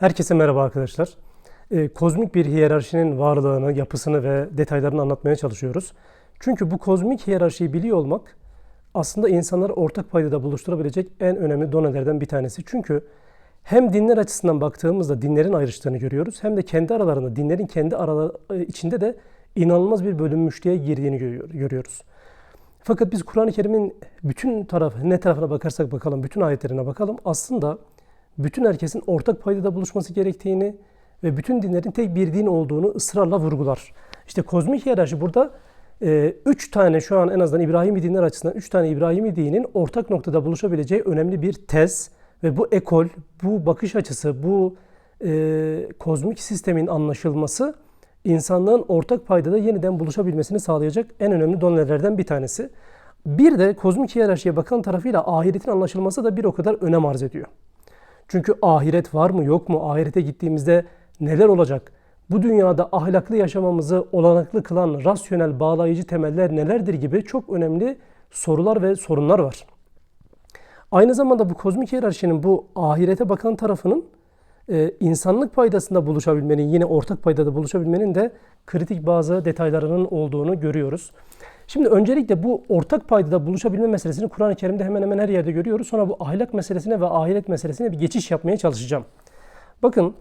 Herkese merhaba arkadaşlar. Ee, kozmik bir hiyerarşinin varlığını, yapısını ve detaylarını anlatmaya çalışıyoruz. Çünkü bu kozmik hiyerarşiyi biliyor olmak aslında insanları ortak paydada buluşturabilecek en önemli donelerden bir tanesi. Çünkü hem dinler açısından baktığımızda dinlerin ayrıştığını görüyoruz hem de kendi aralarında, dinlerin kendi araları içinde de inanılmaz bir bölünmüşlüğe girdiğini görüyor- görüyoruz. Fakat biz Kur'an-ı Kerim'in bütün tarafı, ne tarafına bakarsak bakalım, bütün ayetlerine bakalım aslında bütün herkesin ortak paydada buluşması gerektiğini ve bütün dinlerin tek bir din olduğunu ısrarla vurgular. İşte kozmik hiyerarşi burada e, üç tane şu an en azından İbrahimi dinler açısından üç tane İbrahimi dinin ortak noktada buluşabileceği önemli bir tez ve bu ekol, bu bakış açısı, bu e, kozmik sistemin anlaşılması insanlığın ortak paydada yeniden buluşabilmesini sağlayacak en önemli donelerden bir tanesi. Bir de kozmik hiyerarşiye bakan tarafıyla ahiretin anlaşılması da bir o kadar önem arz ediyor. Çünkü ahiret var mı yok mu? Ahirete gittiğimizde neler olacak? Bu dünyada ahlaklı yaşamamızı olanaklı kılan rasyonel bağlayıcı temeller nelerdir gibi çok önemli sorular ve sorunlar var. Aynı zamanda bu kozmik hiyerarşinin bu ahirete bakan tarafının e, insanlık paydasında buluşabilmenin, yine ortak paydada buluşabilmenin de kritik bazı detaylarının olduğunu görüyoruz. Şimdi öncelikle bu ortak paydada buluşabilme meselesini Kur'an-ı Kerim'de hemen hemen her yerde görüyoruz. Sonra bu ahlak meselesine ve ahiret meselesine bir geçiş yapmaya çalışacağım. Bakın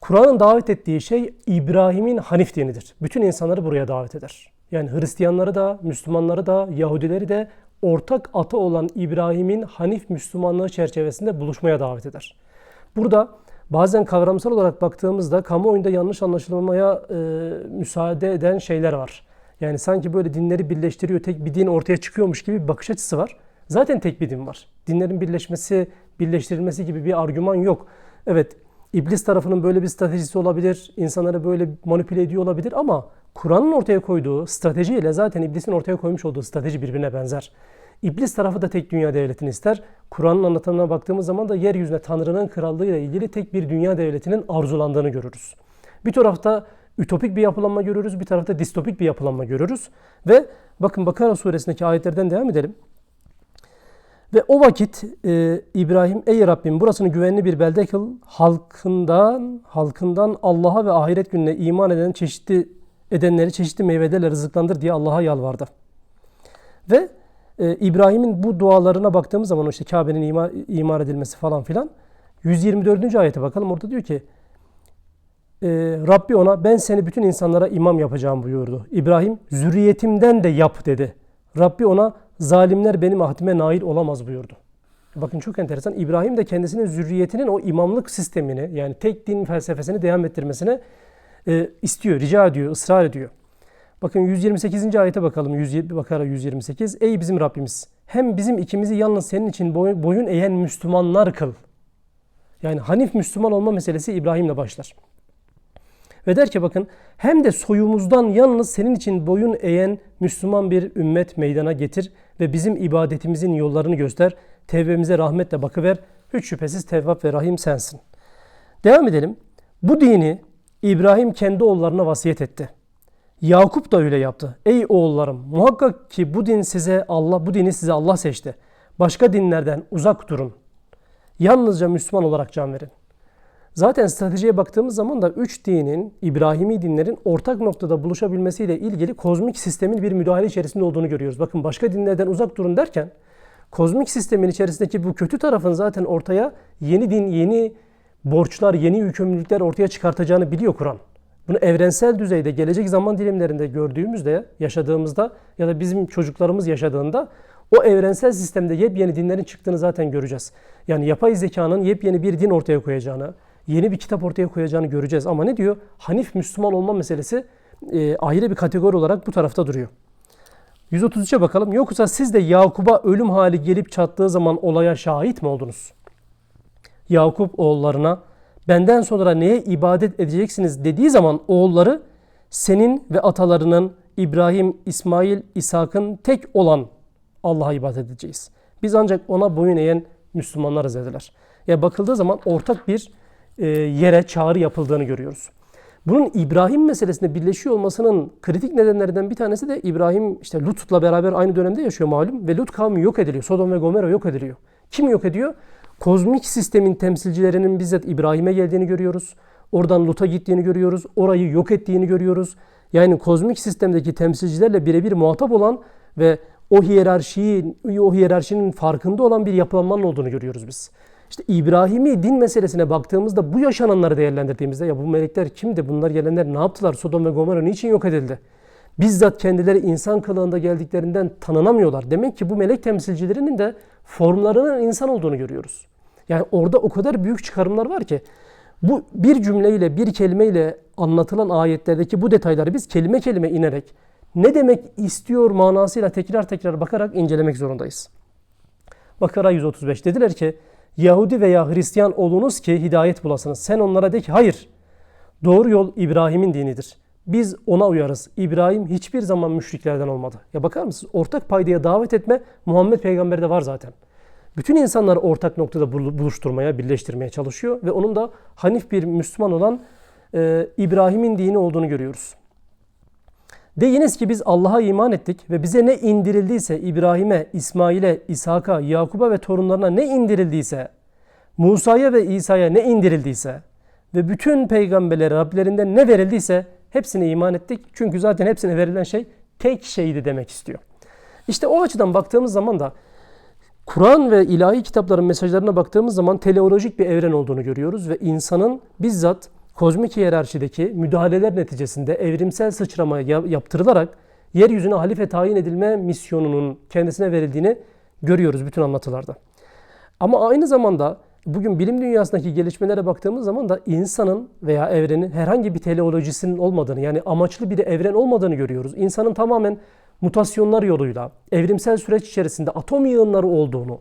Kur'an'ın davet ettiği şey İbrahim'in Hanif dinidir. Bütün insanları buraya davet eder. Yani Hristiyanları da, Müslümanları da, Yahudileri de ortak ata olan İbrahim'in Hanif Müslümanlığı çerçevesinde buluşmaya davet eder. Burada bazen kavramsal olarak baktığımızda kamuoyunda yanlış anlaşılmaya e, müsaade eden şeyler var. Yani sanki böyle dinleri birleştiriyor, tek bir din ortaya çıkıyormuş gibi bir bakış açısı var. Zaten tek bir din var. Dinlerin birleşmesi, birleştirilmesi gibi bir argüman yok. Evet, iblis tarafının böyle bir stratejisi olabilir, insanları böyle manipüle ediyor olabilir ama Kur'an'ın ortaya koyduğu stratejiyle zaten iblisin ortaya koymuş olduğu strateji birbirine benzer. İblis tarafı da tek dünya devletini ister. Kur'an'ın anlatımına baktığımız zaman da yeryüzüne Tanrı'nın krallığıyla ilgili tek bir dünya devletinin arzulandığını görürüz. Bir tarafta ütopik bir yapılanma görürüz, bir tarafta distopik bir yapılanma görürüz. Ve bakın Bakara suresindeki ayetlerden devam edelim. Ve o vakit e, İbrahim ey Rabbim burasını güvenli bir belde kıl. Halkından halkından Allah'a ve ahiret gününe iman eden çeşitli edenleri çeşitli meyvelerle rızıklandır diye Allah'a yalvardı. Ve e, İbrahim'in bu dualarına baktığımız zaman işte Kabe'nin imar, imar edilmesi falan filan 124. ayete bakalım. Orada diyor ki e, Rabbi ona ben seni bütün insanlara imam yapacağım buyurdu. İbrahim zürriyetimden de yap dedi. Rabbi ona zalimler benim ahdime nail olamaz buyurdu. Bakın çok enteresan. İbrahim de kendisinin zürriyetinin o imamlık sistemini yani tek din felsefesini devam ettirmesine e, istiyor, rica ediyor, ısrar ediyor. Bakın 128. ayete bakalım. 100, Bakara 128. Ey bizim Rabbimiz hem bizim ikimizi yalnız senin için boyun, boyun eğen Müslümanlar kıl. Yani Hanif Müslüman olma meselesi İbrahim'le başlar. Ve der ki bakın hem de soyumuzdan yalnız senin için boyun eğen Müslüman bir ümmet meydana getir ve bizim ibadetimizin yollarını göster. Tevbemize rahmetle bakıver. Hiç şüphesiz Tevvap ve Rahim sensin. Devam edelim. Bu dini İbrahim kendi oğullarına vasiyet etti. Yakup da öyle yaptı. Ey oğullarım muhakkak ki bu din size Allah bu dini size Allah seçti. Başka dinlerden uzak durun. Yalnızca Müslüman olarak can verin. Zaten stratejiye baktığımız zaman da üç dinin, İbrahimi dinlerin ortak noktada buluşabilmesiyle ilgili kozmik sistemin bir müdahale içerisinde olduğunu görüyoruz. Bakın başka dinlerden uzak durun derken kozmik sistemin içerisindeki bu kötü tarafın zaten ortaya yeni din, yeni borçlar, yeni yükümlülükler ortaya çıkartacağını biliyor Kur'an. Bunu evrensel düzeyde gelecek zaman dilimlerinde gördüğümüzde, yaşadığımızda ya da bizim çocuklarımız yaşadığında o evrensel sistemde yepyeni dinlerin çıktığını zaten göreceğiz. Yani yapay zekanın yepyeni bir din ortaya koyacağını, yeni bir kitap ortaya koyacağını göreceğiz. Ama ne diyor? Hanif Müslüman olma meselesi e, ayrı bir kategori olarak bu tarafta duruyor. 133'e bakalım. Yoksa siz de Yakup'a ölüm hali gelip çattığı zaman olaya şahit mi oldunuz? Yakup oğullarına benden sonra neye ibadet edeceksiniz dediği zaman oğulları senin ve atalarının İbrahim, İsmail, İshak'ın tek olan Allah'a ibadet edeceğiz. Biz ancak ona boyun eğen Müslümanlarız dediler. Ya bakıldığı zaman ortak bir yere çağrı yapıldığını görüyoruz. Bunun İbrahim meselesinde birleşiyor olmasının kritik nedenlerinden bir tanesi de İbrahim işte Lut'la beraber aynı dönemde yaşıyor malum ve Lut kavmi yok ediliyor. Sodom ve Gomorra yok ediliyor. Kim yok ediyor? Kozmik sistemin temsilcilerinin bizzat İbrahim'e geldiğini görüyoruz. Oradan Lut'a gittiğini görüyoruz. Orayı yok ettiğini görüyoruz. Yani kozmik sistemdeki temsilcilerle birebir muhatap olan ve o hiyerarşiyi, o hiyerarşinin farkında olan bir yapılanmanın olduğunu görüyoruz biz. İşte İbrahimi din meselesine baktığımızda bu yaşananları değerlendirdiğimizde ya bu melekler kimdi? Bunlar gelenler ne yaptılar? Sodom ve Gomorra niçin yok edildi? Bizzat kendileri insan kılığında geldiklerinden tanınamıyorlar. Demek ki bu melek temsilcilerinin de formlarının insan olduğunu görüyoruz. Yani orada o kadar büyük çıkarımlar var ki bu bir cümleyle, bir kelimeyle anlatılan ayetlerdeki bu detayları biz kelime kelime inerek ne demek istiyor manasıyla tekrar tekrar bakarak incelemek zorundayız. Bakara 135 dediler ki Yahudi veya Hristiyan olunuz ki hidayet bulasınız. Sen onlara de ki hayır. Doğru yol İbrahim'in dinidir. Biz ona uyarız. İbrahim hiçbir zaman müşriklerden olmadı. Ya bakar mısınız? Ortak paydaya davet etme Muhammed Peygamber'de var zaten. Bütün insanları ortak noktada buluşturmaya, birleştirmeye çalışıyor ve onun da Hanif bir Müslüman olan e, İbrahim'in dini olduğunu görüyoruz. Deyiniz ki biz Allah'a iman ettik ve bize ne indirildiyse İbrahim'e, İsmail'e, İshak'a, Yakub'a ve torunlarına ne indirildiyse, Musa'ya ve İsa'ya ne indirildiyse ve bütün peygamberlere Rablerinden ne verildiyse hepsine iman ettik. Çünkü zaten hepsine verilen şey tek şeydi demek istiyor. İşte o açıdan baktığımız zaman da Kur'an ve ilahi kitapların mesajlarına baktığımız zaman teleolojik bir evren olduğunu görüyoruz ve insanın bizzat kozmik hiyerarşideki müdahaleler neticesinde evrimsel sıçrama yaptırılarak yeryüzüne halife tayin edilme misyonunun kendisine verildiğini görüyoruz bütün anlatılarda. Ama aynı zamanda bugün bilim dünyasındaki gelişmelere baktığımız zaman da insanın veya evrenin herhangi bir teleolojisinin olmadığını yani amaçlı bir evren olmadığını görüyoruz. İnsanın tamamen mutasyonlar yoluyla evrimsel süreç içerisinde atom yığınları olduğunu,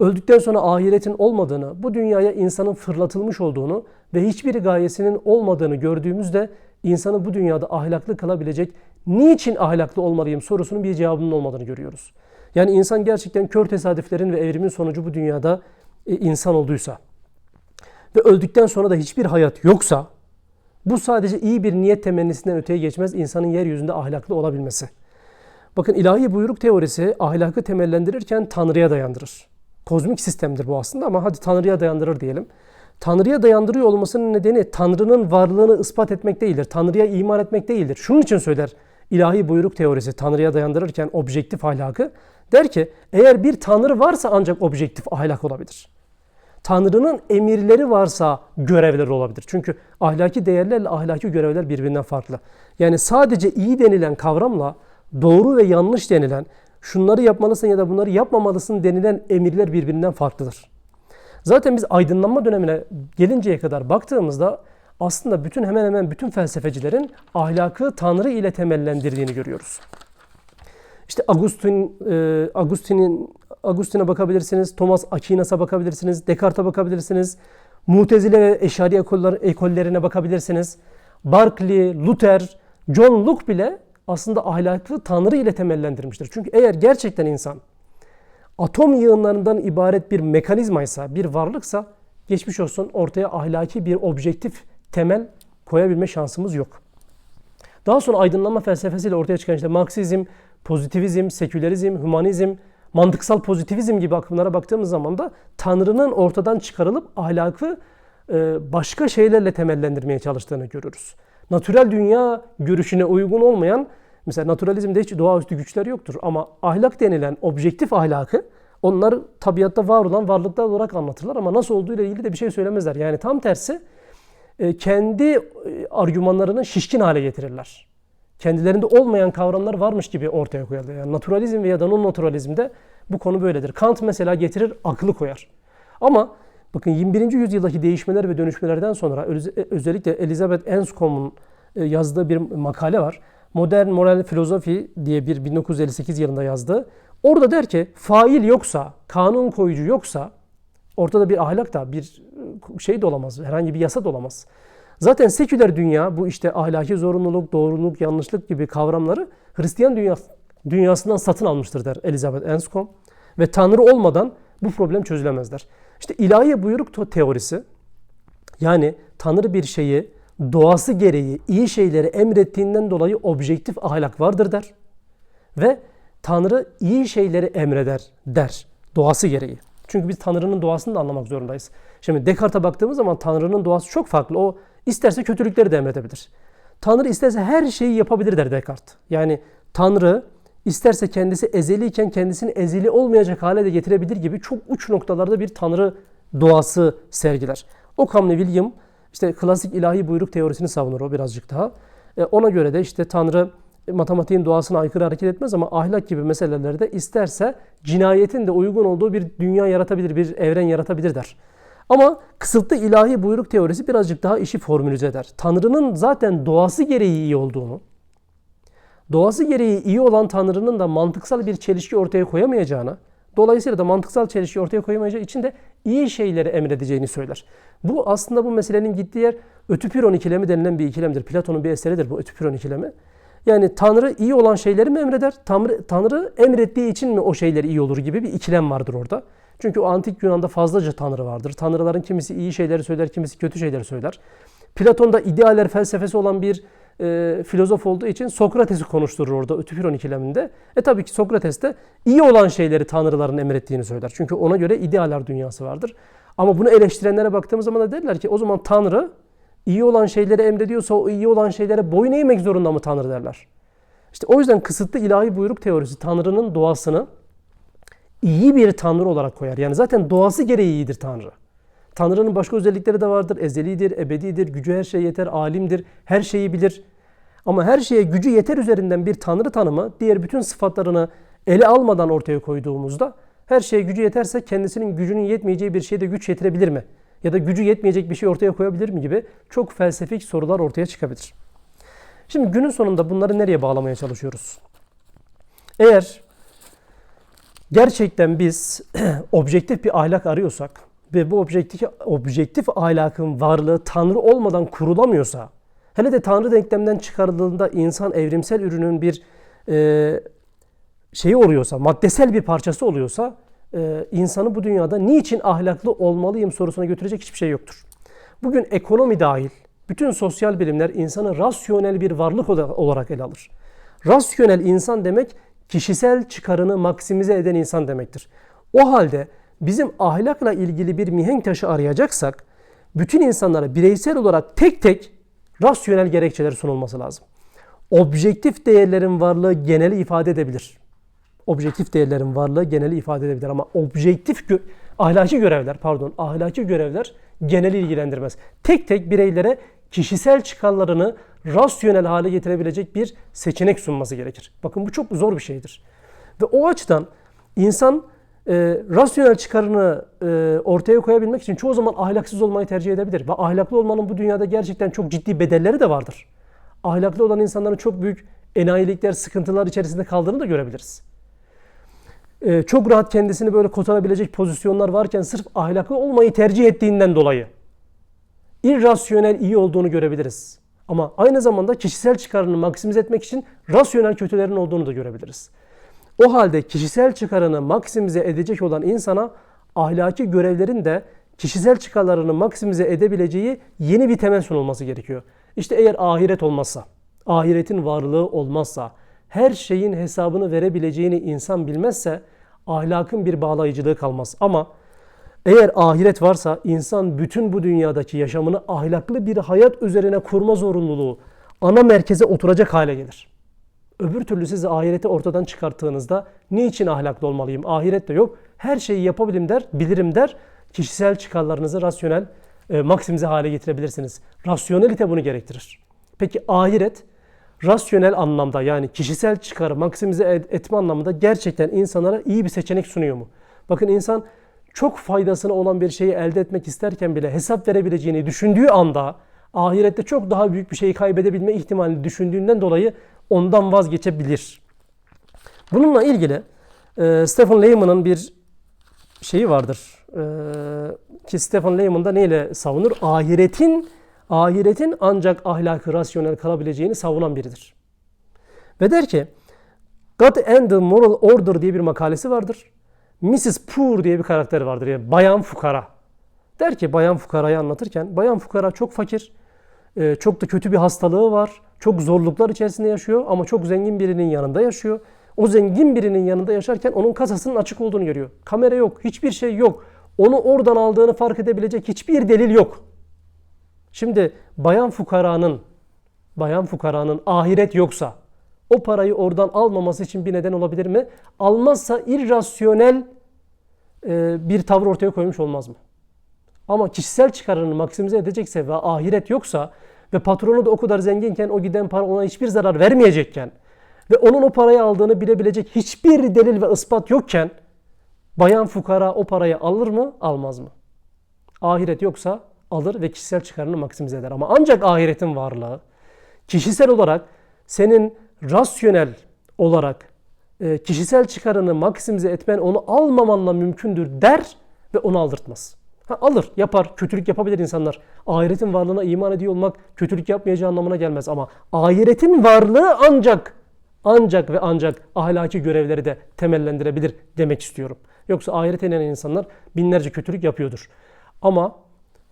öldükten sonra ahiretin olmadığını, bu dünyaya insanın fırlatılmış olduğunu ve hiçbir gayesinin olmadığını gördüğümüzde insanı bu dünyada ahlaklı kalabilecek niçin ahlaklı olmalıyım sorusunun bir cevabının olmadığını görüyoruz. Yani insan gerçekten kör tesadüflerin ve evrimin sonucu bu dünyada e, insan olduysa ve öldükten sonra da hiçbir hayat yoksa bu sadece iyi bir niyet temennisinden öteye geçmez insanın yeryüzünde ahlaklı olabilmesi. Bakın ilahi buyruk teorisi ahlakı temellendirirken Tanrı'ya dayandırır. Kozmik sistemdir bu aslında ama hadi Tanrı'ya dayandırır diyelim. Tanrı'ya dayandırıyor olmasının nedeni Tanrı'nın varlığını ispat etmek değildir. Tanrı'ya iman etmek değildir. Şunun için söyler ilahi buyruk teorisi Tanrı'ya dayandırırken objektif ahlakı. Der ki eğer bir Tanrı varsa ancak objektif ahlak olabilir. Tanrı'nın emirleri varsa görevler olabilir. Çünkü ahlaki değerlerle ahlaki görevler birbirinden farklı. Yani sadece iyi denilen kavramla doğru ve yanlış denilen, şunları yapmalısın ya da bunları yapmamalısın denilen emirler birbirinden farklıdır. Zaten biz aydınlanma dönemine gelinceye kadar baktığımızda aslında bütün hemen hemen bütün felsefecilerin ahlakı Tanrı ile temellendirdiğini görüyoruz. İşte Agustin, e, Agustin'in bakabilirsiniz, Thomas Aquinas'a bakabilirsiniz, Descartes'e bakabilirsiniz, Mutezile ve Eşari ekollerine bakabilirsiniz. Berkeley, Luther, John Locke bile aslında ahlakı Tanrı ile temellendirmiştir. Çünkü eğer gerçekten insan atom yığınlarından ibaret bir mekanizmaysa, bir varlıksa geçmiş olsun ortaya ahlaki bir objektif temel koyabilme şansımız yok. Daha sonra aydınlanma felsefesiyle ortaya çıkan işte Marksizm, pozitivizm, sekülerizm, humanizm, mantıksal pozitivizm gibi akımlara baktığımız zaman da Tanrı'nın ortadan çıkarılıp ahlakı e, başka şeylerle temellendirmeye çalıştığını görürüz natürel dünya görüşüne uygun olmayan mesela naturalizmde hiç doğaüstü güçler yoktur ama ahlak denilen objektif ahlakı onlar tabiatta var olan varlıklar olarak anlatırlar ama nasıl olduğu ile ilgili de bir şey söylemezler. Yani tam tersi e, kendi e, argümanlarını şişkin hale getirirler. Kendilerinde olmayan kavramlar varmış gibi ortaya koyarlar. Yani naturalizm veya da non-naturalizmde bu konu böyledir. Kant mesela getirir aklı koyar. Ama Bakın 21. yüzyıldaki değişmeler ve dönüşmelerden sonra özellikle Elizabeth Anscombe'un e, yazdığı bir makale var. Modern Moral Filozofi diye bir 1958 yılında yazdığı. Orada der ki fail yoksa, kanun koyucu yoksa ortada bir ahlak da bir e, şey de olamaz, herhangi bir yasa da olamaz. Zaten seküler dünya bu işte ahlaki zorunluluk, doğruluk, yanlışlık gibi kavramları Hristiyan dünyası, dünyasından satın almıştır der Elizabeth Anscombe. Ve Tanrı olmadan bu problem çözülemez der. İşte ilahi buyruk teorisi yani Tanrı bir şeyi doğası gereği iyi şeyleri emrettiğinden dolayı objektif ahlak vardır der. Ve Tanrı iyi şeyleri emreder der doğası gereği. Çünkü biz Tanrı'nın doğasını da anlamak zorundayız. Şimdi Descartes'e baktığımız zaman Tanrı'nın doğası çok farklı. O isterse kötülükleri de emredebilir. Tanrı isterse her şeyi yapabilir der Descartes. Yani Tanrı isterse kendisi ezeliyken kendisini ezeli olmayacak hale de getirebilir gibi çok uç noktalarda bir Tanrı doğası sergiler. Occam'la William işte klasik ilahi buyruk teorisini savunur o birazcık daha. E, ona göre de işte Tanrı matematiğin doğasına aykırı hareket etmez ama ahlak gibi meselelerde isterse cinayetin de uygun olduğu bir dünya yaratabilir, bir evren yaratabilir der. Ama kısıtlı ilahi buyruk teorisi birazcık daha işi formülize eder. Tanrı'nın zaten doğası gereği iyi olduğunu, doğası gereği iyi olan Tanrı'nın da mantıksal bir çelişki ortaya koyamayacağını, dolayısıyla da mantıksal çelişki ortaya koyamayacağı için de iyi şeyleri emredeceğini söyler. Bu aslında bu meselenin gittiği yer ötüpüron ikilemi denilen bir ikilemdir. Platon'un bir eseridir bu ötüpüron ikilemi. Yani Tanrı iyi olan şeyleri mi emreder? Tanrı, Tanrı emrettiği için mi o şeyler iyi olur gibi bir ikilem vardır orada. Çünkü o antik Yunan'da fazlaca tanrı vardır. Tanrıların kimisi iyi şeyleri söyler, kimisi kötü şeyleri söyler. Platon'da idealer felsefesi olan bir e, filozof olduğu için Sokrates'i konuşturur orada Ötüpüron ikileminde. E tabii ki Sokrates de iyi olan şeyleri tanrıların emrettiğini söyler. Çünkü ona göre idealer dünyası vardır. Ama bunu eleştirenlere baktığımız zaman da derler ki o zaman Tanrı iyi olan şeyleri emrediyorsa o iyi olan şeylere boyun eğmek zorunda mı Tanrı derler. İşte o yüzden kısıtlı ilahi buyruk teorisi Tanrı'nın doğasını iyi bir Tanrı olarak koyar. Yani zaten doğası gereği iyidir Tanrı. Tanrı'nın başka özellikleri de vardır. Ezelidir, ebedidir, gücü her şeye yeter, alimdir, her şeyi bilir. Ama her şeye gücü yeter üzerinden bir Tanrı tanımı diğer bütün sıfatlarını ele almadan ortaya koyduğumuzda her şeye gücü yeterse kendisinin gücünün yetmeyeceği bir şeyde güç yetirebilir mi? Ya da gücü yetmeyecek bir şey ortaya koyabilir mi gibi çok felsefik sorular ortaya çıkabilir. Şimdi günün sonunda bunları nereye bağlamaya çalışıyoruz? Eğer gerçekten biz objektif bir ahlak arıyorsak ve bu objektif, objektif ahlakın varlığı Tanrı olmadan kurulamıyorsa, hele de Tanrı denklemden çıkarıldığında insan evrimsel ürünün bir e, şeyi oluyorsa, maddesel bir parçası oluyorsa, e, insanı bu dünyada niçin ahlaklı olmalıyım sorusuna götürecek hiçbir şey yoktur. Bugün ekonomi dahil, bütün sosyal bilimler insanı rasyonel bir varlık olarak ele alır. Rasyonel insan demek kişisel çıkarını maksimize eden insan demektir. O halde bizim ahlakla ilgili bir mihenk taşı arayacaksak bütün insanlara bireysel olarak tek tek rasyonel gerekçeler sunulması lazım. Objektif değerlerin varlığı geneli ifade edebilir. Objektif değerlerin varlığı geneli ifade edebilir ama objektif gö ahlaki görevler pardon ahlaki görevler geneli ilgilendirmez. Tek tek bireylere kişisel çıkarlarını rasyonel hale getirebilecek bir seçenek sunması gerekir. Bakın bu çok zor bir şeydir. Ve o açıdan insan e, rasyonel çıkarını e, ortaya koyabilmek için çoğu zaman ahlaksız olmayı tercih edebilir. Ve ahlaklı olmanın bu dünyada gerçekten çok ciddi bedelleri de vardır. Ahlaklı olan insanların çok büyük enayilikler, sıkıntılar içerisinde kaldığını da görebiliriz. E, çok rahat kendisini böyle kotarabilecek pozisyonlar varken sırf ahlaklı olmayı tercih ettiğinden dolayı irrasyonel iyi olduğunu görebiliriz. Ama aynı zamanda kişisel çıkarını maksimize etmek için rasyonel kötülerin olduğunu da görebiliriz. O halde kişisel çıkarını maksimize edecek olan insana ahlaki görevlerin de kişisel çıkarlarını maksimize edebileceği yeni bir temel sunulması gerekiyor. İşte eğer ahiret olmazsa, ahiretin varlığı olmazsa, her şeyin hesabını verebileceğini insan bilmezse ahlakın bir bağlayıcılığı kalmaz. Ama eğer ahiret varsa insan bütün bu dünyadaki yaşamını ahlaklı bir hayat üzerine kurma zorunluluğu ana merkeze oturacak hale gelir. Öbür türlü sizi ahireti ortadan çıkarttığınızda niçin ahlaklı olmalıyım? Ahiret de yok. Her şeyi yapabilirim der, bilirim der. Kişisel çıkarlarınızı rasyonel, e, maksimize hale getirebilirsiniz. Rasyonelite bunu gerektirir. Peki ahiret rasyonel anlamda yani kişisel çıkarı maksimize etme anlamında gerçekten insanlara iyi bir seçenek sunuyor mu? Bakın insan çok faydasına olan bir şeyi elde etmek isterken bile hesap verebileceğini düşündüğü anda ahirette çok daha büyük bir şeyi kaybedebilme ihtimalini düşündüğünden dolayı ondan vazgeçebilir. Bununla ilgili e, Stephen Lehman'ın bir şeyi vardır. E, ki Stephen Lehman da neyle savunur? Ahiretin ahiretin ancak ahlakı rasyonel kalabileceğini savunan biridir. Ve der ki God and the Moral Order diye bir makalesi vardır. Mrs. Poor diye bir karakter vardır. Yani bayan fukara. Der ki bayan fukarayı anlatırken bayan fukara çok fakir. E, çok da kötü bir hastalığı var. Çok zorluklar içerisinde yaşıyor ama çok zengin birinin yanında yaşıyor. O zengin birinin yanında yaşarken onun kasasının açık olduğunu görüyor. Kamera yok, hiçbir şey yok. Onu oradan aldığını fark edebilecek hiçbir delil yok. Şimdi bayan fukaranın bayan fukaranın ahiret yoksa o parayı oradan almaması için bir neden olabilir mi? Almazsa irrasyonel e, bir tavır ortaya koymuş olmaz mı? Ama kişisel çıkarını maksimize edecekse ve ahiret yoksa ve patronu da o kadar zenginken o giden para ona hiçbir zarar vermeyecekken ve onun o parayı aldığını bilebilecek hiçbir delil ve ispat yokken bayan fukara o parayı alır mı, almaz mı? Ahiret yoksa alır ve kişisel çıkarını maksimize eder. Ama ancak ahiretin varlığı kişisel olarak senin rasyonel olarak e, kişisel çıkarını maksimize etmen onu almamanla mümkündür der ve onu aldırtmaz. Ha, alır, yapar, kötülük yapabilir insanlar. Ahiretin varlığına iman ediyor olmak kötülük yapmayacağı anlamına gelmez ama ahiretin varlığı ancak ancak ve ancak ahlaki görevleri de temellendirebilir demek istiyorum. Yoksa ahirete inanan insanlar binlerce kötülük yapıyordur. Ama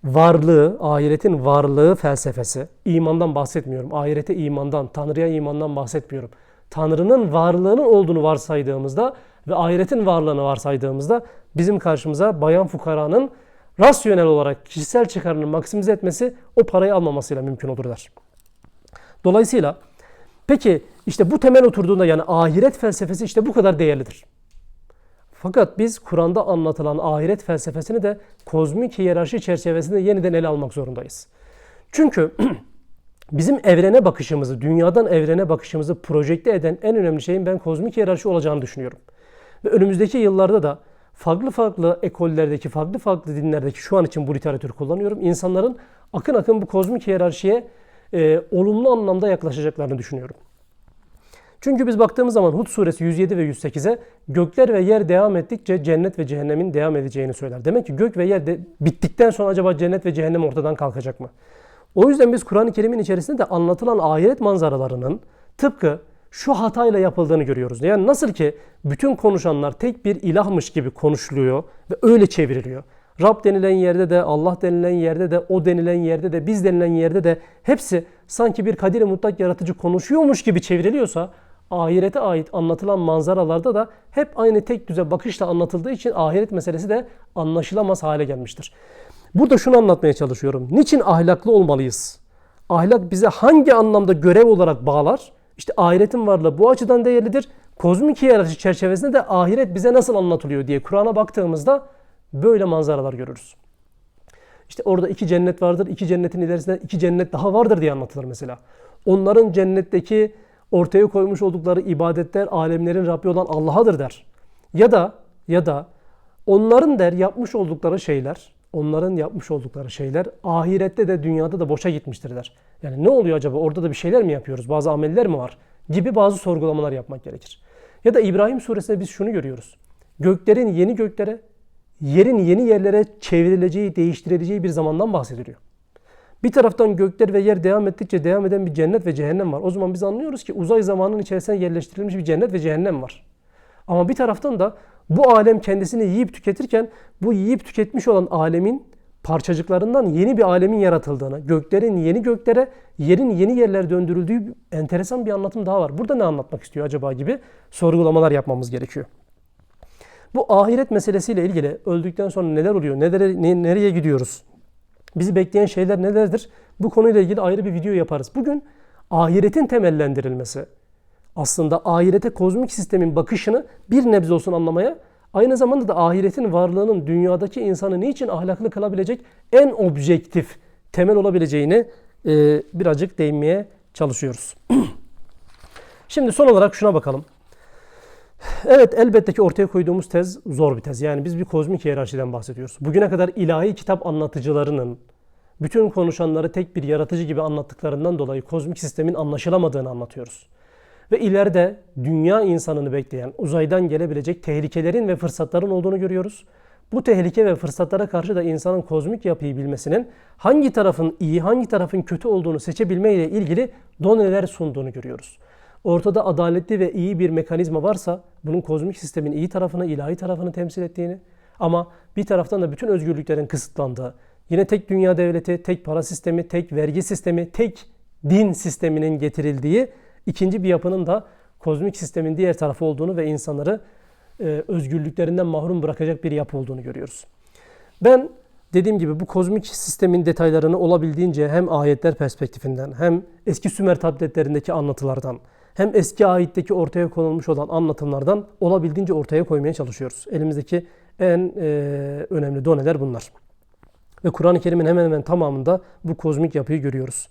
varlığı, ahiretin varlığı felsefesi, imandan bahsetmiyorum. Ahirete imandan, Tanrı'ya imandan bahsetmiyorum. Tanrı'nın varlığının olduğunu varsaydığımızda ve ahiretin varlığını varsaydığımızda bizim karşımıza bayan fukaranın rasyonel olarak kişisel çıkarını maksimize etmesi o parayı almamasıyla mümkün olur der. Dolayısıyla peki işte bu temel oturduğunda yani ahiret felsefesi işte bu kadar değerlidir. Fakat biz Kur'an'da anlatılan ahiret felsefesini de kozmik hiyerarşi çerçevesinde yeniden ele almak zorundayız. Çünkü bizim evrene bakışımızı, dünyadan evrene bakışımızı projekte eden en önemli şeyin ben kozmik hiyerarşi olacağını düşünüyorum. Ve önümüzdeki yıllarda da farklı farklı ekollerdeki, farklı farklı dinlerdeki şu an için bu literatürü kullanıyorum. İnsanların akın akın bu kozmik hiyerarşiye e, olumlu anlamda yaklaşacaklarını düşünüyorum. Çünkü biz baktığımız zaman Hud suresi 107 ve 108'e gökler ve yer devam ettikçe cennet ve cehennemin devam edeceğini söyler. Demek ki gök ve yer de bittikten sonra acaba cennet ve cehennem ortadan kalkacak mı? O yüzden biz Kur'an-ı Kerim'in içerisinde de anlatılan ahiret manzaralarının tıpkı şu hatayla yapıldığını görüyoruz. Yani nasıl ki bütün konuşanlar tek bir ilahmış gibi konuşuluyor ve öyle çevriliyor. Rab denilen yerde de, Allah denilen yerde de, o denilen yerde de, biz denilen yerde de hepsi sanki bir kadir mutlak yaratıcı konuşuyormuş gibi çevriliyorsa ahirete ait anlatılan manzaralarda da hep aynı tek düze bakışla anlatıldığı için ahiret meselesi de anlaşılamaz hale gelmiştir. Burada şunu anlatmaya çalışıyorum. Niçin ahlaklı olmalıyız? Ahlak bize hangi anlamda görev olarak bağlar? İşte ahiretin varlığı bu açıdan değerlidir. Kozmik hiyerarşi çerçevesinde de ahiret bize nasıl anlatılıyor diye Kur'an'a baktığımızda böyle manzaralar görürüz. İşte orada iki cennet vardır. iki cennetin ilerisinde iki cennet daha vardır diye anlatılır mesela. Onların cennetteki ortaya koymuş oldukları ibadetler alemlerin Rabbi olan Allah'adır der. Ya da ya da onların der yapmış oldukları şeyler, onların yapmış oldukları şeyler ahirette de dünyada da boşa gitmiştir der. Yani ne oluyor acaba? Orada da bir şeyler mi yapıyoruz? Bazı ameller mi var? Gibi bazı sorgulamalar yapmak gerekir. Ya da İbrahim suresinde biz şunu görüyoruz. Göklerin yeni göklere, yerin yeni yerlere çevrileceği, değiştirileceği bir zamandan bahsediliyor. Bir taraftan gökler ve yer devam ettikçe devam eden bir cennet ve cehennem var. O zaman biz anlıyoruz ki uzay zamanının içerisine yerleştirilmiş bir cennet ve cehennem var. Ama bir taraftan da bu alem kendisini yiyip tüketirken bu yiyip tüketmiş olan alemin parçacıklarından yeni bir alemin yaratıldığını, göklerin yeni göklere, yerin yeni yerlere döndürüldüğü enteresan bir anlatım daha var. Burada ne anlatmak istiyor acaba gibi sorgulamalar yapmamız gerekiyor. Bu ahiret meselesiyle ilgili öldükten sonra neler oluyor, nelere, ne, nereye gidiyoruz, bizi bekleyen şeyler nelerdir? Bu konuyla ilgili ayrı bir video yaparız. Bugün ahiretin temellendirilmesi, aslında ahirete kozmik sistemin bakışını bir nebze olsun anlamaya, aynı zamanda da ahiretin varlığının dünyadaki insanı niçin ahlaklı kılabilecek en objektif temel olabileceğini e, birazcık değinmeye çalışıyoruz. Şimdi son olarak şuna bakalım. Evet elbette ki ortaya koyduğumuz tez zor bir tez. Yani biz bir kozmik hiyerarşiden bahsediyoruz. Bugüne kadar ilahi kitap anlatıcılarının bütün konuşanları tek bir yaratıcı gibi anlattıklarından dolayı kozmik sistemin anlaşılamadığını anlatıyoruz. Ve ileride dünya insanını bekleyen uzaydan gelebilecek tehlikelerin ve fırsatların olduğunu görüyoruz. Bu tehlike ve fırsatlara karşı da insanın kozmik yapıyı bilmesinin hangi tarafın iyi, hangi tarafın kötü olduğunu seçebilme ile ilgili doneler sunduğunu görüyoruz ortada adaletli ve iyi bir mekanizma varsa bunun kozmik sistemin iyi tarafını, ilahi tarafını temsil ettiğini ama bir taraftan da bütün özgürlüklerin kısıtlandığı, yine tek dünya devleti, tek para sistemi, tek vergi sistemi, tek din sisteminin getirildiği ikinci bir yapının da kozmik sistemin diğer tarafı olduğunu ve insanları e, özgürlüklerinden mahrum bırakacak bir yapı olduğunu görüyoruz. Ben dediğim gibi bu kozmik sistemin detaylarını olabildiğince hem ayetler perspektifinden hem eski Sümer tabletlerindeki anlatılardan hem eski ayetteki ortaya konulmuş olan anlatımlardan olabildiğince ortaya koymaya çalışıyoruz. Elimizdeki en e, önemli doneler bunlar. Ve Kur'an-ı Kerim'in hemen hemen tamamında bu kozmik yapıyı görüyoruz.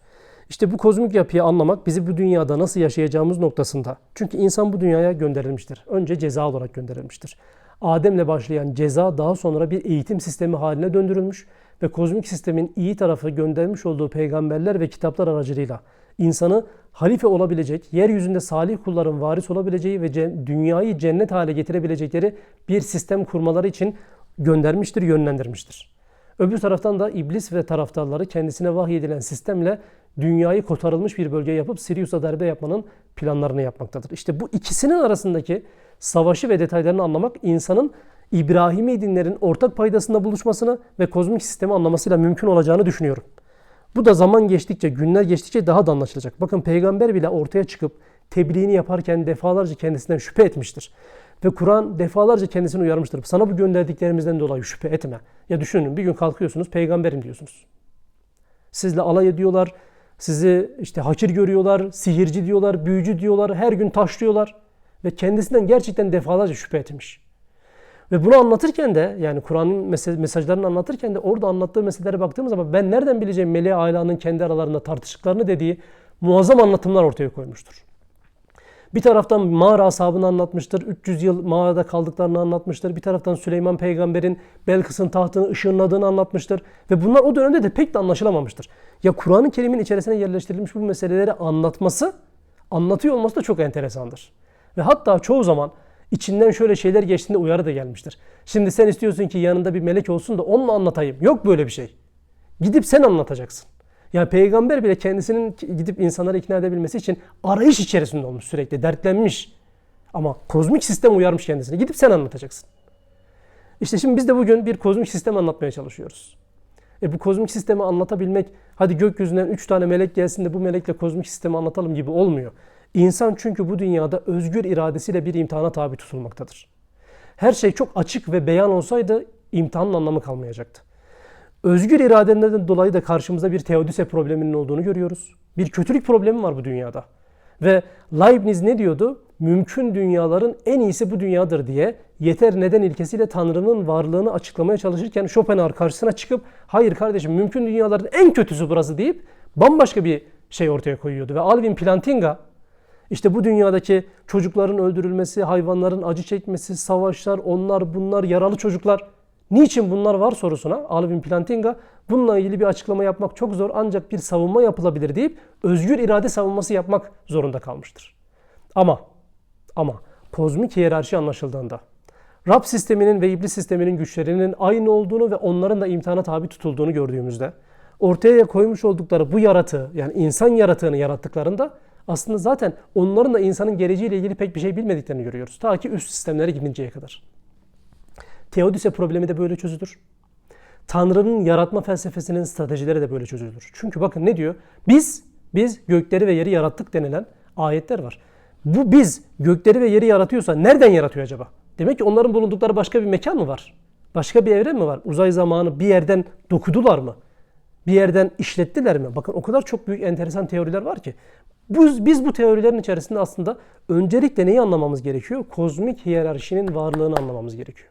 İşte bu kozmik yapıyı anlamak bizi bu dünyada nasıl yaşayacağımız noktasında. Çünkü insan bu dünyaya gönderilmiştir. Önce ceza olarak gönderilmiştir. Adem'le başlayan ceza daha sonra bir eğitim sistemi haline döndürülmüş ve kozmik sistemin iyi tarafı göndermiş olduğu peygamberler ve kitaplar aracılığıyla insanı halife olabilecek, yeryüzünde salih kulların varis olabileceği ve dünyayı cennet hale getirebilecekleri bir sistem kurmaları için göndermiştir, yönlendirmiştir. Öbür taraftan da iblis ve taraftarları kendisine vahyedilen sistemle dünyayı kotarılmış bir bölge yapıp Sirius'a darbe yapmanın planlarını yapmaktadır. İşte bu ikisinin arasındaki savaşı ve detaylarını anlamak insanın İbrahimi dinlerin ortak paydasında buluşmasını ve kozmik sistemi anlamasıyla mümkün olacağını düşünüyorum. Bu da zaman geçtikçe, günler geçtikçe daha da anlaşılacak. Bakın peygamber bile ortaya çıkıp tebliğini yaparken defalarca kendisinden şüphe etmiştir. Ve Kur'an defalarca kendisini uyarmıştır. Sana bu gönderdiklerimizden dolayı şüphe etme. Ya düşünün bir gün kalkıyorsunuz peygamberim diyorsunuz. Sizle alay ediyorlar, sizi işte hakir görüyorlar, sihirci diyorlar, büyücü diyorlar, her gün taşlıyorlar. Ve kendisinden gerçekten defalarca şüphe etmiş. Ve bunu anlatırken de yani Kur'an'ın mesajlarını anlatırken de orada anlattığı meselelere baktığımız zaman ben nereden bileceğim Meleği Aila'nın kendi aralarında tartıştıklarını dediği muazzam anlatımlar ortaya koymuştur. Bir taraftan mağara ashabını anlatmıştır. 300 yıl mağarada kaldıklarını anlatmıştır. Bir taraftan Süleyman peygamberin Belkıs'ın tahtını ışınladığını anlatmıştır. Ve bunlar o dönemde de pek de anlaşılamamıştır. Ya Kur'an-ı Kerim'in içerisine yerleştirilmiş bu meseleleri anlatması, anlatıyor olması da çok enteresandır. Ve hatta çoğu zaman içinden şöyle şeyler geçtiğinde uyarı da gelmiştir. Şimdi sen istiyorsun ki yanında bir melek olsun da onunla anlatayım. Yok böyle bir şey. Gidip sen anlatacaksın. Yani peygamber bile kendisinin gidip insanları ikna edebilmesi için arayış içerisinde olmuş sürekli, dertlenmiş. Ama kozmik sistem uyarmış kendisini. Gidip sen anlatacaksın. İşte şimdi biz de bugün bir kozmik sistem anlatmaya çalışıyoruz. E bu kozmik sistemi anlatabilmek, hadi gökyüzünden üç tane melek gelsin de bu melekle kozmik sistemi anlatalım gibi olmuyor. İnsan çünkü bu dünyada özgür iradesiyle bir imtihana tabi tutulmaktadır. Her şey çok açık ve beyan olsaydı imtihanın anlamı kalmayacaktı. Özgür iradenden dolayı da karşımızda bir teodise probleminin olduğunu görüyoruz. Bir kötülük problemi var bu dünyada. Ve Leibniz ne diyordu? Mümkün dünyaların en iyisi bu dünyadır diye yeter neden ilkesiyle Tanrı'nın varlığını açıklamaya çalışırken Schopenhauer karşısına çıkıp hayır kardeşim mümkün dünyaların en kötüsü burası deyip bambaşka bir şey ortaya koyuyordu. Ve Alvin Plantinga işte bu dünyadaki çocukların öldürülmesi, hayvanların acı çekmesi, savaşlar, onlar bunlar, yaralı çocuklar Niçin bunlar var sorusuna Alvin Plantinga bununla ilgili bir açıklama yapmak çok zor ancak bir savunma yapılabilir deyip özgür irade savunması yapmak zorunda kalmıştır. Ama ama kozmik hiyerarşi anlaşıldığında Rab sisteminin ve iblis sisteminin güçlerinin aynı olduğunu ve onların da imtihana tabi tutulduğunu gördüğümüzde ortaya koymuş oldukları bu yaratığı yani insan yaratığını yarattıklarında aslında zaten onların da insanın geleceğiyle ilgili pek bir şey bilmediklerini görüyoruz. Ta ki üst sistemlere gidinceye kadar. Teodise problemi de böyle çözülür. Tanrı'nın yaratma felsefesinin stratejileri de böyle çözülür. Çünkü bakın ne diyor? Biz biz gökleri ve yeri yarattık denilen ayetler var. Bu biz gökleri ve yeri yaratıyorsa nereden yaratıyor acaba? Demek ki onların bulundukları başka bir mekan mı var? Başka bir evren mi var? Uzay zamanı bir yerden dokudular mı? Bir yerden işlettiler mi? Bakın o kadar çok büyük enteresan teoriler var ki. Biz, biz bu teorilerin içerisinde aslında öncelikle neyi anlamamız gerekiyor? Kozmik hiyerarşinin varlığını anlamamız gerekiyor.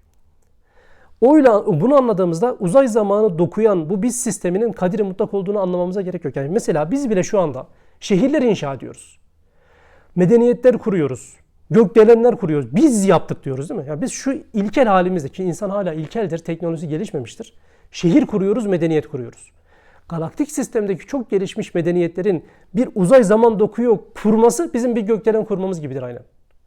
Oyla bunu anladığımızda uzay zamanı dokuyan bu biz sisteminin kadiri mutlak olduğunu anlamamıza gerek yok. Yani mesela biz bile şu anda şehirler inşa ediyoruz. Medeniyetler kuruyoruz. Gökdelenler kuruyoruz. Biz yaptık diyoruz değil mi? Yani biz şu ilkel halimizde ki insan hala ilkeldir, teknoloji gelişmemiştir. Şehir kuruyoruz, medeniyet kuruyoruz. Galaktik sistemdeki çok gelişmiş medeniyetlerin bir uzay zaman dokuyor kurması bizim bir gökdelen kurmamız gibidir aynen.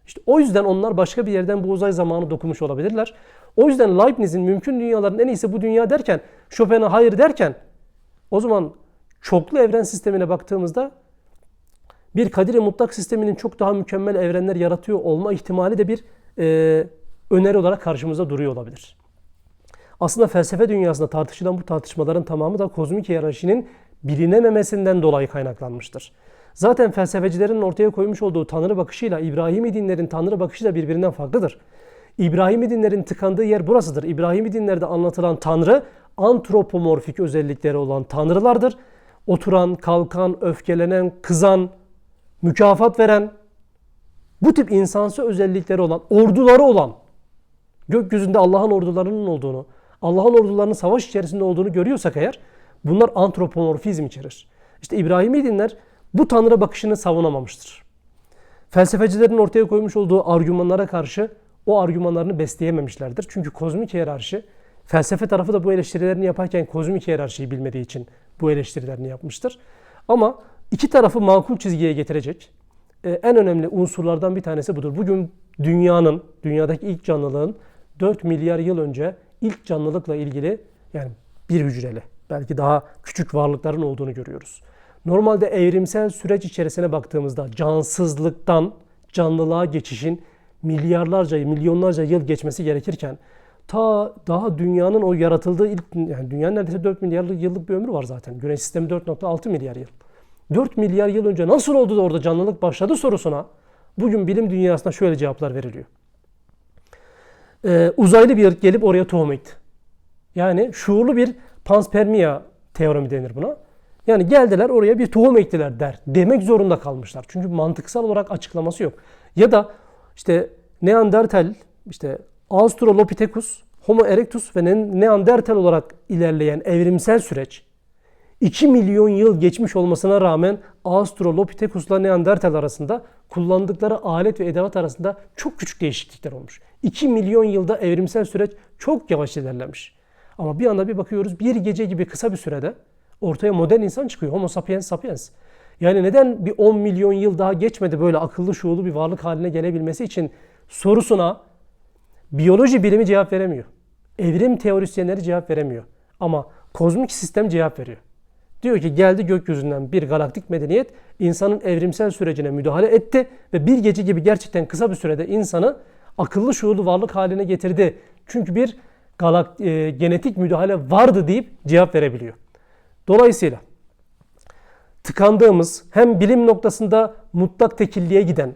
İşte o yüzden onlar başka bir yerden bu uzay zamanı dokumuş olabilirler. O yüzden Leibniz'in mümkün dünyaların en iyisi bu dünya derken, Chopin'a hayır derken o zaman çoklu evren sistemine baktığımızda bir kadiri mutlak sisteminin çok daha mükemmel evrenler yaratıyor olma ihtimali de bir e, öneri olarak karşımıza duruyor olabilir. Aslında felsefe dünyasında tartışılan bu tartışmaların tamamı da kozmik hiyerarşinin bilinememesinden dolayı kaynaklanmıştır. Zaten felsefecilerin ortaya koymuş olduğu tanrı bakışıyla İbrahimi dinlerin tanrı bakışı da birbirinden farklıdır. İbrahimi dinlerin tıkandığı yer burasıdır. İbrahimi dinlerde anlatılan tanrı antropomorfik özellikleri olan tanrılardır. Oturan, kalkan, öfkelenen, kızan, mükafat veren, bu tip insansı özellikleri olan, orduları olan, gökyüzünde Allah'ın ordularının olduğunu, Allah'ın ordularının savaş içerisinde olduğunu görüyorsak eğer, bunlar antropomorfizm içerir. İşte İbrahimi dinler bu tanrı bakışını savunamamıştır. Felsefecilerin ortaya koymuş olduğu argümanlara karşı o argümanlarını besleyememişlerdir. Çünkü kozmik hiyerarşi, felsefe tarafı da bu eleştirilerini yaparken kozmik hiyerarşiyi bilmediği için bu eleştirilerini yapmıştır. Ama iki tarafı makul çizgiye getirecek e, en önemli unsurlardan bir tanesi budur. Bugün dünyanın, dünyadaki ilk canlılığın 4 milyar yıl önce ilk canlılıkla ilgili yani bir hücreli, belki daha küçük varlıkların olduğunu görüyoruz. Normalde evrimsel süreç içerisine baktığımızda cansızlıktan canlılığa geçişin milyarlarca, milyonlarca yıl geçmesi gerekirken ta daha dünyanın o yaratıldığı ilk yani dünyanın neredeyse 4 milyar yıllık bir ömrü var zaten. Güneş sistemi 4.6 milyar yıl. 4 milyar yıl önce nasıl oldu da orada canlılık başladı sorusuna bugün bilim dünyasında şöyle cevaplar veriliyor. Ee, uzaylı bir gelip oraya tohum ekti. Yani şuurlu bir panspermia teoremi denir buna. Yani geldiler oraya bir tohum ektiler der. Demek zorunda kalmışlar. Çünkü mantıksal olarak açıklaması yok. Ya da işte Neandertal, işte Australopithecus, Homo erectus ve Neandertal olarak ilerleyen evrimsel süreç 2 milyon yıl geçmiş olmasına rağmen Australopithecus'la Neandertal arasında kullandıkları alet ve edevat arasında çok küçük değişiklikler olmuş. 2 milyon yılda evrimsel süreç çok yavaş ilerlemiş. Ama bir anda bir bakıyoruz bir gece gibi kısa bir sürede ortaya modern insan çıkıyor. Homo sapiens sapiens. Yani neden bir 10 milyon yıl daha geçmedi böyle akıllı şuurlu bir varlık haline gelebilmesi için sorusuna biyoloji bilimi cevap veremiyor. Evrim teorisyenleri cevap veremiyor. Ama kozmik sistem cevap veriyor. Diyor ki geldi gökyüzünden bir galaktik medeniyet insanın evrimsel sürecine müdahale etti ve bir gece gibi gerçekten kısa bir sürede insanı akıllı şuurlu varlık haline getirdi. Çünkü bir galak, e, genetik müdahale vardı deyip cevap verebiliyor. Dolayısıyla tıkandığımız hem bilim noktasında mutlak tekilliğe giden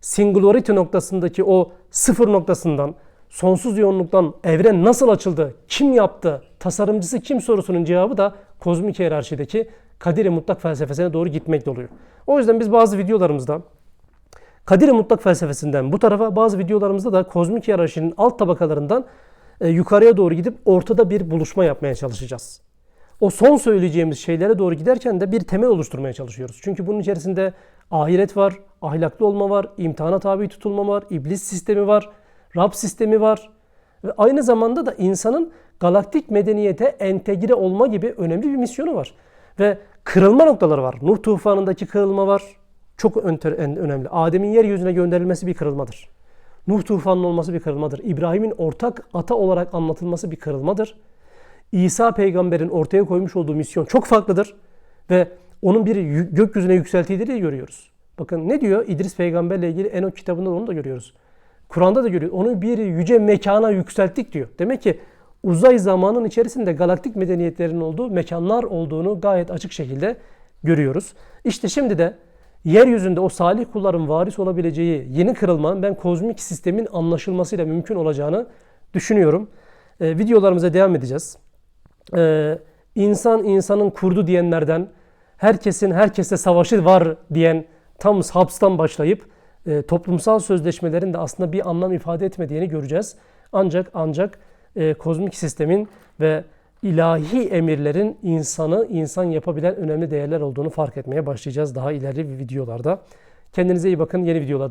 singularity noktasındaki o sıfır noktasından sonsuz yoğunluktan evren nasıl açıldı, kim yaptı, tasarımcısı kim sorusunun cevabı da kozmik hiyerarşideki kaderi mutlak felsefesine doğru gitmekte oluyor. O yüzden biz bazı videolarımızda kaderi mutlak felsefesinden bu tarafa bazı videolarımızda da kozmik hiyerarşinin alt tabakalarından e, yukarıya doğru gidip ortada bir buluşma yapmaya çalışacağız. O son söyleyeceğimiz şeylere doğru giderken de bir temel oluşturmaya çalışıyoruz. Çünkü bunun içerisinde ahiret var, ahlaklı olma var, imtihana tabi tutulma var, iblis sistemi var, Rab sistemi var. Ve aynı zamanda da insanın galaktik medeniyete entegre olma gibi önemli bir misyonu var. Ve kırılma noktaları var. Nuh tufanındaki kırılma var. Çok önemli. Adem'in yeryüzüne gönderilmesi bir kırılmadır. Nuh tufanının olması bir kırılmadır. İbrahim'in ortak ata olarak anlatılması bir kırılmadır. İsa peygamberin ortaya koymuş olduğu misyon çok farklıdır. Ve onun bir gökyüzüne yükseltiğini de görüyoruz. Bakın ne diyor? İdris peygamberle ilgili Enok kitabında onu da görüyoruz. Kur'an'da da görüyoruz. Onu bir yüce mekana yükselttik diyor. Demek ki uzay zamanın içerisinde galaktik medeniyetlerin olduğu mekanlar olduğunu gayet açık şekilde görüyoruz. İşte şimdi de yeryüzünde o salih kulların varis olabileceği yeni kırılmanın ben kozmik sistemin anlaşılmasıyla mümkün olacağını düşünüyorum. Ee, videolarımıza devam edeceğiz. Ee, insan insanın kurdu diyenlerden, herkesin herkese savaşı var diyen tam Hobbes'tan başlayıp e, toplumsal sözleşmelerin de aslında bir anlam ifade etmediğini göreceğiz. Ancak ancak e, kozmik sistemin ve ilahi emirlerin insanı insan yapabilen önemli değerler olduğunu fark etmeye başlayacağız daha ileri videolarda. Kendinize iyi bakın. Yeni videolarda